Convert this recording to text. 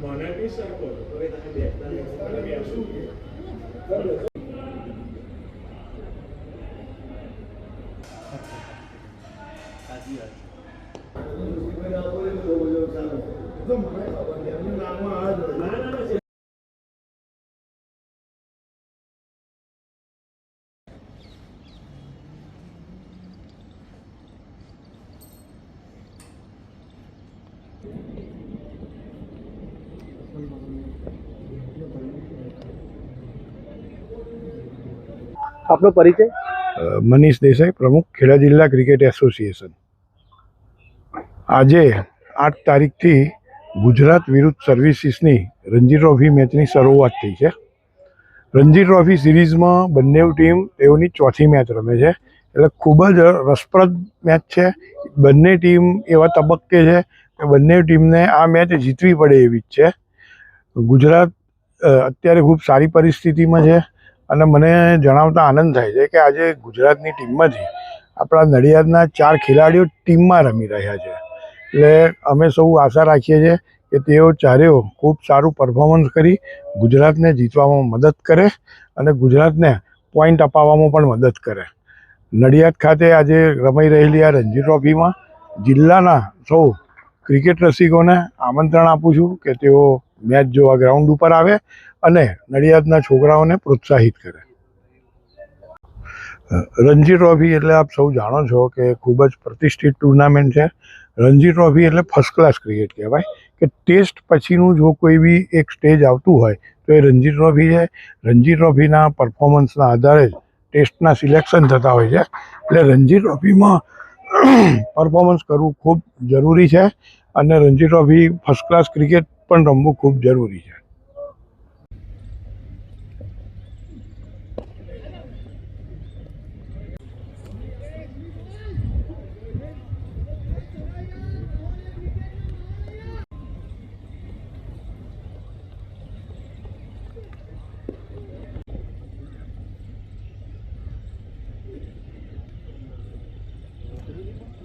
Bueno, aquí se recuerda, todavía está gente. તમે બેસતા નહીં. બેસું. ના, ના, ના. આપનો પરિચય અ, મનીષ દેસાઈ પ્રમુખ ખેડા જિલ્લા ક્રિકેટ એસોસિએશન આજે આઠ તારીખથી ગુજરાત વિરુદ્ધ સર્વિસીસની રણજી ટ્રોફી મેચની શરૂઆત થઈ છે. રણજી ટ્રોફી સિરીઝમાં બંને ટીમ તેઓની ચોથી મેચ રમે છે. એટલે ખૂબ જ રસપ્રદ મેચ છે. બંને ટીમ એવા તબક્કે છે કે બંને ટીમને આ મેચ જીતવી પડે એવી જ છે. ગુજરાત અત્યારે ખૂબ સારી પરિસ્થિતિમાં છે અને મને જણાવતા આનંદ થાય છે કે આજે ગુજરાતની ટીમમાંથી આપણા નડિયાદના ચાર ખેલાડીઓ ટીમમાં રમી રહ્યા છે. એટલે અમે સૌ આશા રાખીએ છીએ કે તેઓ ચારેઓ ખૂબ સારું પરફોર્મન્સ કરી ગુજરાતને જીતવામાં મદદ કરે અને ગુજરાતને પોઈન્ટ અપાવવામાં પણ મદદ કરે. નડિયાદ ખાતે આજે રમાઈ રહેલી આ રણજી ટ્રોફીમાં જિલ્લાના સૌ ક્રિકેટ રસિકોને આમંત્રણ આપું છું કે તેઓ મેચ જોવા ગ્રાઉન્ડ ઉપર આવે અને નડિયાદના છોકરાઓને પ્રોત્સાહિત કરે. રણજી ટ્રોફી એટલે આપ સૌ જાણો છો કે ખૂબ જ પ્રતિષ્ઠિત ટુર્નામેન્ટ છે. રણજી ટ્રોફી એટલે ફર્સ્ટ ક્લાસ ક્રિકેટ કહેવાય કે ટેસ્ટ પછીનું જો કોઈ બી એક સ્ટેજ આવતું હોય તો એ રણજી ટ્રોફી છે. રણજી ટ્રોફીના પરફોર્મન્સના આધારે જ ટેસ્ટના સિલેક્શન થતા હોય છે. એટલે રણજી ટ્રોફીમાં પરફોર્મન્સ કરવું ખૂબ જરૂરી છે અને Ranji trophy first class cricket પણ રમવું ખૂબ જરૂરી છે.